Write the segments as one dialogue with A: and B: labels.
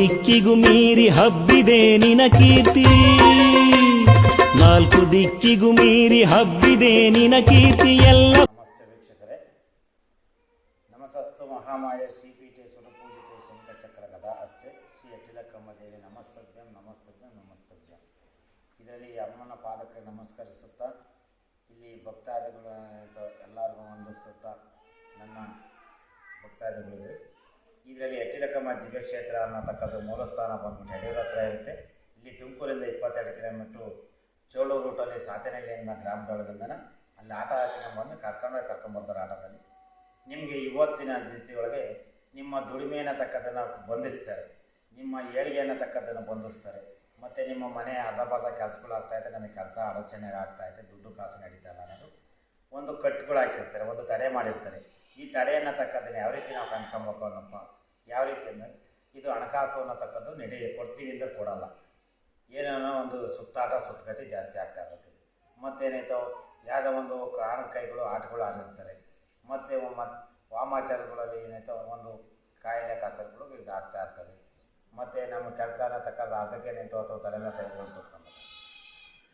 A: ದಿಕ್ಕಿಗೂ ಮೀರಿ ಹಬ್ಬಿದೆ ನಿನ ಕೀರ್ತಿ. ನಾಲ್ಕು ದಿಕ್ಕಿಗೂ ಮೀರಿ ಹಬ್ಬಿದೆ ನಿನ ಕೀರ್ತಿ ಎಲ್ಲ.
B: ಮಹಾಮಾಯ ಶ್ರೀ ದೇವಿ ಇದರಲ್ಲಿ ಇಲ್ಲಿ ಭಕ್ತಾದಿಗಳು, ಎಲ್ಲರಿಗೂ ವಂದಿಸುತ್ತಾ ನನ್ನ ಭಕ್ತಾದಿಗಳಿವೆ. ಇದರಲ್ಲಿ ಯಟ್ಟಿಲಕಮ್ಮ ದಿವ್ಯಕ್ಷೇತ್ರ ಅನ್ನತಕ್ಕದ್ದು ಮೂಲಸ್ಥಾನ ಬಂದ್ಬಿಟ್ಟು ಯಡಿಯೂರ ಹತ್ರ ಇರುತ್ತೆ. ಇಲ್ಲಿ ತುಮಕೂರಿಂದ ಇಪ್ಪತ್ತೆರಡು ಕಿಲೋಮೀಟ್ರು ಚೋಳೂರು ರೂಟಲ್ಲಿ ಎಂಬ ಗ್ರಾಮದೊಳಗಿಂದನ ಅಲ್ಲಿ ಆಟ ಆಡ್ಕೊಂಡು ಬಂದು ಕರ್ಕೊಂಡೋಗಿ ಕರ್ಕೊಂಬರ್ತಾರೆ ಆಟದಲ್ಲಿ. ನಿಮಗೆ ಇವತ್ತಿನ ರೀತಿಯೊಳಗೆ ನಿಮ್ಮ ದುಡಿಮೆಯನ್ನು ತಕ್ಕದನ್ನು ಬಂಧಿಸ್ತಾರೆ. ನಿಮ್ಮ ಏಳಿಗೆಯನ್ನು ತಕ್ಕದನ್ನು ಬಂಧಿಸ್ತಾರೆ. ಮತ್ತು ನಿಮ್ಮ ಮನೆ ಅರ್ಧ ಬರ್ಧ ಕೆಲಸಗಳು ಆಗ್ತಾಯಿದೆ ನಮಗೆ ಕೆಲಸ ಅಡಚಣೆ ಆಗ್ತಾಯಿದೆ ದುಡ್ಡು ಕಾಸು ನಡೀತಾ ಇಲ್ಲ ಅನ್ನೋದು ಒಂದು ಕಟ್ಟುಗಳು ಹಾಕಿರ್ತಾರೆ ಒಂದು ತಡೆ ಮಾಡಿರ್ತಾರೆ. ಈ ತಡೆಯನ್ನು ತಕ್ಕದನ್ನು ಯಾವ ರೀತಿ ನಾವು ಕಂಡ್ಕೊಬೇಕು ಅನ್ನಪ್ಪ ಯಾವ ರೀತಿ ಅಂದರೆ ಇದು ಹಣಕಾಸು ಅನ್ನತಕ್ಕಂಥದ್ದು ನಡೆಯ ಕೊಡ್ತೀವಿ ಅಂದರೆ ಕೊಡಲ್ಲ. ಏನೇನೋ ಒಂದು ಸುತ್ತಾಟ ಸುತ್ತಗತಿ ಜಾಸ್ತಿ ಆಗ್ತಾ ಇರುತ್ತೆ. ಮತ್ತೇನಾಯ್ತು? ಯಾವುದೋ ಒಂದು ಕಾರಣ ಕೈಗಳು ಆಟಗಳು ಆಡಿರ್ತಾರೆ ಮತ್ತು ಮತ್ತು ವಾಮಾಚಾರಗಳಲ್ಲಿ ಏನಾಯ್ತು? ಒಂದು ಕಾಯಿಲೆ ಕಸರುಗಳು ಇದು ಆಗ್ತಾ ಇರ್ತವೆ. ಮತ್ತು ನಮ್ಮ ಕೆಲಸನ ಅದಕ್ಕೆ ಅದಕ್ಕೇನಾಯ್ತು ಅಥವಾ ತಲೆ ಮೇಲೆ ಕೈಗಳು ಕೊಟ್ಕೊಂಡು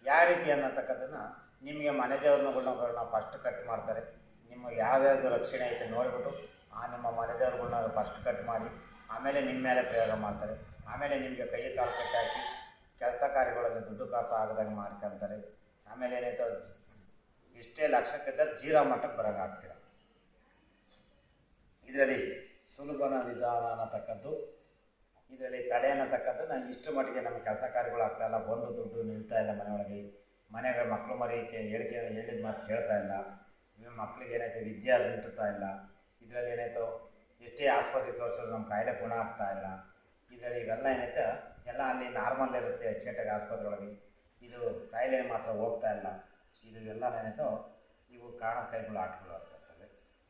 B: ಯಾವ ರೀತಿ ಅನ್ನತಕ್ಕಂಥದ್ದನ್ನು ನಿಮಗೆ ಮನೆ ದೇವ್ರನ್ನಗಳನ್ನ ಫಸ್ಟ್ ಕಟ್ ಮಾಡ್ತಾರೆ. ನಿಮ್ಮ ಯಾವ್ದಾದ್ರು ರಕ್ಷಣೆ ಐತೆ ನೋಡಿಬಿಟ್ಟು ಆ ನಿಮ್ಮ ಮನೆದೇವ್ರುಗಳ್ನ ಫಸ್ಟ್ ಕಟ್ ಮಾಡಿ, ಆಮೇಲೆ ನಿಮ್ಮ ಮೇಲೆ ಪ್ರಯೋಗ ಮಾಡ್ತಾರೆ. ಆಮೇಲೆ ನಿಮಗೆ ಕೈ ಕಾಲು ಕಟ್ಟಾಕಿ ಕೆಲಸ ಕಾರ್ಯಗಳಲ್ಲಿ ದುಡ್ಡು ಕಾಸು ಆಗದಂಗೆ ಮಾಡ್ಕೊತಾರೆ. ಆಮೇಲೆ ಏನಾಯ್ತು? ಇಷ್ಟೇ ಲಕ್ಷಕ್ಕಿದ್ದರೆ ಜೀರಾ ಮಟ್ಟಕ್ಕೆ ಬರೋಂಗೆ ಆಗ್ತೀರ. ಇದರಲ್ಲಿ ಸುಲಭನ ವಿಧಾನ ಅನ್ನತಕ್ಕದ್ದು, ಇದರಲ್ಲಿ ತಡೆ ಅನ್ನತಕ್ಕದ್ದು, ನಾನು ಇಷ್ಟು ಮಟ್ಟಿಗೆ ನಮ್ಮ ಕೆಲಸ ಕಾರ್ಯಗಳು ಆಗ್ತಾಯಿಲ್ಲ ಬಂದು ದುಡ್ಡು ನಿಲ್ತಾ ಇಲ್ಲ ಮನೆಯೊಳಗೆ. ಮನೆಗೆ ಮಕ್ಕಳು ಮರಿಕೆ ಹೇಳಿಕೆ, ಹೇಳಿದ ಮಾತು ಕೇಳ್ತಾ ಇಲ್ಲ. ನಿಮ್ಮ ಮಕ್ಕಳಿಗೆ ಏನಾಯ್ತು? ವಿದ್ಯೆ ನಿಂಟುತ್ತಾ ಇಲ್ಲ. ಇದರಲ್ಲಿ ಏನಾಯ್ತು? ಎಷ್ಟೇ ಆಸ್ಪತ್ರೆ ತೋರಿಸಿದ್ರು ನಮ್ಮ ಕಾಯಿಲೆ ಗುಣ ಆಗ್ತಾ ಇಲ್ಲ. ಇದರಲ್ಲಿ ಇವೆಲ್ಲ ಏನಾಯ್ತು? ಎಲ್ಲ ಅಲ್ಲಿ ನಾರ್ಮಲ್ ಇರುತ್ತೆ ಅಚ್ಚುಕಟ್ಟಾಗಿ ಆಸ್ಪತ್ರೆಗಳಲ್ಲಿ. ಇದು ಕಾಯಿಲೆ ಮಾತ್ರ ಹೋಗ್ತಾ ಇಲ್ಲ. ಇದು ಎಲ್ಲ ಏನಾಯ್ತು? ಇವು ಕಾರಣ ಕೈಗಳು ಆಟಗಳು ಆಗ್ತಿರ್ತವೆ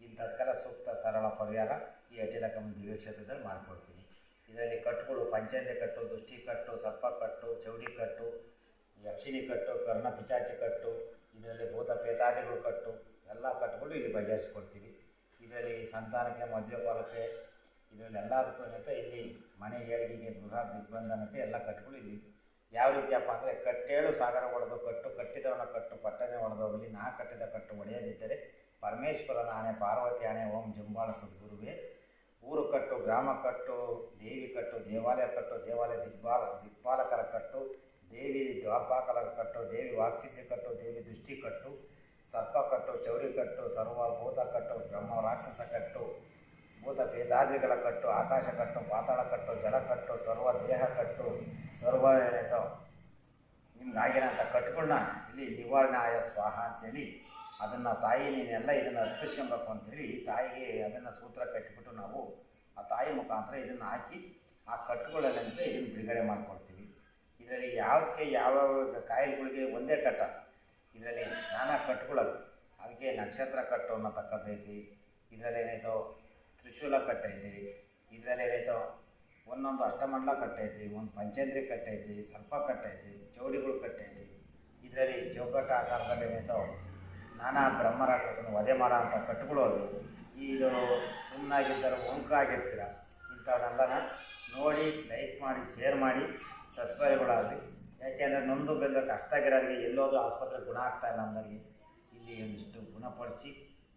B: ಇಂಥದ್ಕೆಲ್ಲ ಸೂಕ್ತ, ಸರಳ ಪರಿಹಾರ ಈ ಅಟಿಲಕಮ್ಮ ದಿವ್ಯ ಕ್ಷೇತ್ರದಲ್ಲಿ ಮಾಡಿಕೊಡ್ತೀನಿ. ಇದರಲ್ಲಿ ಕಟ್ಟುಗಳು ಪಂಚಾಯತಿ ಕಟ್ಟು, ದುಷ್ಟಿ ಕಟ್ಟು, ಸರ್ಪ ಕಟ್ಟು, ಚೌಡಿ ಕಟ್ಟು, ಯಕ್ಷಿಣಿ ಕಟ್ಟು, ಕರ್ಣ ಪಿಚಾಚಿ ಕಟ್ಟು, ಇದರಲ್ಲಿ ಭೂತ ಪೇತಾದಿಗಳು ಕಟ್ಟು, ಎಲ್ಲ ಕಟ್ಟುಗಳು ಇಲ್ಲಿ ಬಗೆಹರಿಸ್ಕೊಡ್ತೀವಿ. ಇದರಲ್ಲಿ ಸಂತಾನಕ್ಕೆ ಮದುವೆ ಪಾಲಕ್ಕೆ ಇದರಲ್ಲಿ ಎಲ್ಲದಕ್ಕೂ ಏನಂತ ಇಲ್ಲಿ ಮನೆ ಏಳಿಗೆಗೆ ಗೃಹ ದಿಗ್ಬಂಧನಕ್ಕೆ ಎಲ್ಲ ಕಟ್ಟುಗಳು ಇಲ್ಲಿ. ಯಾವ ರೀತಿಯಪ್ಪ ಅಂದರೆ ಕಟ್ಟೇಳು ಸಾಗರ ಒಡೆದು ಕಟ್ಟು, ಕಟ್ಟಿದವನ ಕಟ್ಟು ಪಟ್ಟನೆ ಒಡೆದೋಗಲಿ ನಾ ಕಟ್ಟಿದ ಕಟ್ಟು ಒಡೆಯದಿದ್ದರೆ ಪರಮೇಶ್ವರನ ಆನೆ ಪಾರ್ವತಿ ಆನೆ, ಓಂ ಜಂಬಾಳ ಸದ್ಗುರುವೇ. ಊರು ಕಟ್ಟು, ಗ್ರಾಮ ಕಟ್ಟು, ದೇವಿ ಕಟ್ಟು, ದೇವಾಲಯ ಕಟ್ಟು, ದೇವಾಲಯ ದಿಗ್ಬಾಲ ದಿಕ್ಪಾಲಕರ ಕಟ್ಟು, ದೇವಿ ದ್ವಾಪಾಕರ ಕಟ್ಟು, ದೇವಿ ವಾಕ್ಸಿದ್ಧಿ ಕಟ್ಟು, ದೇವಿ ದೃಷ್ಟಿ ಕಟ್ಟು ಸರ್ಪ ಕಟ್ಟು, ಚೌರಿ ಕಟ್ಟು, ಸರ್ವ ಭೂತ ಕಟ್ಟು, ಬ್ರಹ್ಮ ರಾಕ್ಷಸ ಕಟ್ಟು, ಭೂತ ಭೇದಾದಿಗಳ ಕಟ್ಟು, ಆಕಾಶ ಕಟ್ಟು, ಪಾತಾಳ ಕಟ್ಟು, ಜಲ ಕಟ್ಟು, ಸರ್ವ ದೇಹ ಕಟ್ಟು, ಸರ್ವ ನಿಮ್ಗೆ ಆಗಿರೋಂಥ ಕಟ್ಟುಗಳನ್ನ ಇಲ್ಲಿ ನಿವಾರಣೆ ಆಯ ಸ್ವಾಹ ಅಂತೇಳಿ ಅದನ್ನು ತಾಯಿ ನೀನೆಲ್ಲ ಇದನ್ನು ಅರ್ಪಿಸ್ಕೊಬೇಕು ಅಂತೇಳಿ ತಾಯಿಗೆ ಅದನ್ನು ಸೂತ್ರ ಕಟ್ಟಿಬಿಟ್ಟು ನಾವು ಆ ತಾಯಿ ಮುಖಾಂತರ ಇದನ್ನು ಹಾಕಿ ಆ ಕಟ್ಟುಗಳಲ್ಲಂತೆ ಇದನ್ನು ಬಿಡುಗಡೆ ಮಾಡ್ಕೊಳ್ತೀವಿ. ಇದರಲ್ಲಿ ಯಾವುದಕ್ಕೆ ಯಾವ್ಯಾವ ಕಾಯಿಲೆಗಳಿಗೆ ಒಂದೇ ಕಟ್ಟ. ಇದರಲ್ಲಿ ನಾನಾ ಕಟ್ಟುಗಳವೆ. ಅದಕ್ಕೆ ನಕ್ಷತ್ರ ಕಟ್ಟು ಇದರಲ್ಲಿ ಏನಾಯ್ತು? ತ್ರಿಶೂಲ ಕಟ್ಟೈತಿ ಇದರಲ್ಲಿ ಏನಾಯ್ತು? ಒಂದೊಂದು ಅಷ್ಟಮಂಡಲ ಕಟ್ಟೈತಿ ಒಂದು ಪಂಚೇಂದ್ರಿ ಕಟ್ಟೈತಿ ಸರ್ಪ ಕಟ್ಟೈತಿ ಚೌಡಿಗಳು ಕಟ್ಟೈತಿ ಇದರಲ್ಲಿ ಚೌಕಟ್ಟ ಆಕಾರದಲ್ಲಿ ಏನಾಯ್ತು? ನಾನಾ ಬ್ರಹ್ಮ ರಾಕ್ಷಸನ ವಧೆ ಮಾಡೋ ಅಂಥ ಕಟ್ಟುಗಳು ಅವು. ಇದು ಸುಮ್ಮನಾಗಿದ್ದರೆ ಒಂಕ ಆಗಿರ್ತೀರ ಇಂಥವನ್ನೆಲ್ಲನ ನೋಡಿ, ಲೈಕ್ ಮಾಡಿ, ಶೇರ್ ಮಾಡಿ ಸಬ್ಸ್ಕ್ರೈಬ್ಗಳಾಗಲಿ ಯಾಕೆಂದರೆ ನೊಂದು ಬೆಂದ ಕಷ್ಟ ಆಗಿರೋರಿಗೆ ಎಲ್ಲೋದ್ರೂ ಆಸ್ಪತ್ರೆ ಗುಣ ಆಗ್ತಾ ಇಲ್ಲ ಅಂದವರಿಗೆ. ಇಲ್ಲಿ ಒಂದಿಷ್ಟು ಗುಣಪಡಿಸಿ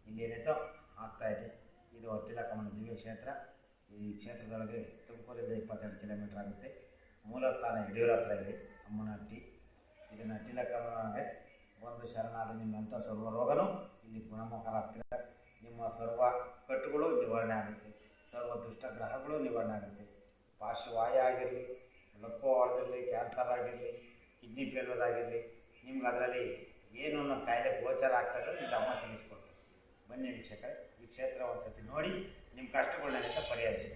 B: ಇಲ್ಲಿ ಆಗ್ತಾ ಆಗ್ತಾಯಿದೆ ಇದು ಹೊಟ್ಟಿಲಕ್ಕಮ್ಮನ ದಿವ್ಯ ಕ್ಷೇತ್ರ. ಈ ಕ್ಷೇತ್ರದೊಳಗೆ ತುಮಕೂರಿಂದ ಇಪ್ಪತ್ತೆರಡು ಕಿಲೋಮೀಟರ್ ಆಗುತ್ತೆ. ಮೂಲ ಸ್ಥಾನ ಯಡಿಯೂರ ಹತ್ರ ಇದೆ ಅಮ್ಮನಟ್ಟಿ ಇದನ್ನು ಅಟ್ಟಿಲಕ್ಕಮ್ಮನಿಗೆ ಒಂದು ಶರಣಾದ ನಿಮ್ಮಂಥ ಸರ್ವ ರೋಗನೂ ಇಲ್ಲಿ ಗುಣಮುಖರಾಗ್ತೀರ ನಿಮ್ಮ ಸರ್ವ ಕಟ್ಟುಗಳು ನಿವಾರಣೆ ಆಗುತ್ತೆ. ಸರ್ವ ದುಷ್ಟಗ್ರಹಗಳು ನಿವಾರಣೆ ಆಗುತ್ತೆ. ಪಾರ್ಶ್ವವಾಯ ಆಗಿರಲಿ ಲಕ್ಕೋ ಆಗಿರಲಿ, ಕ್ಯಾನ್ಸರ್ ಆಗಿರಲಿ, ಕಿಡ್ನಿ ಫೇಲ್ಯೂರ್ ಆಗಿರಲಿ, ನಿಮ್ಗೆ ಅದರಲ್ಲಿ ಏನು ಅನ್ನೋ ಕಾಯಿಲೆ ಗೋಚರ ಆಗ್ತದೆ ನಿಮ್ಮ ಅಮ್ಮ ತಿಳಿಸ್ಕೊಡ್ತೀನಿ ಬನ್ನಿ ವೀಕ್ಷಕರೇ, ಈ ಕ್ಷೇತ್ರ ಒಂದು ಸತಿ ನೋಡಿ, ನಿಮ್ಮ ಕಷ್ಟಗಳನ್ನೆಲ್ಲ ಪರಿಹರಿಸಿ.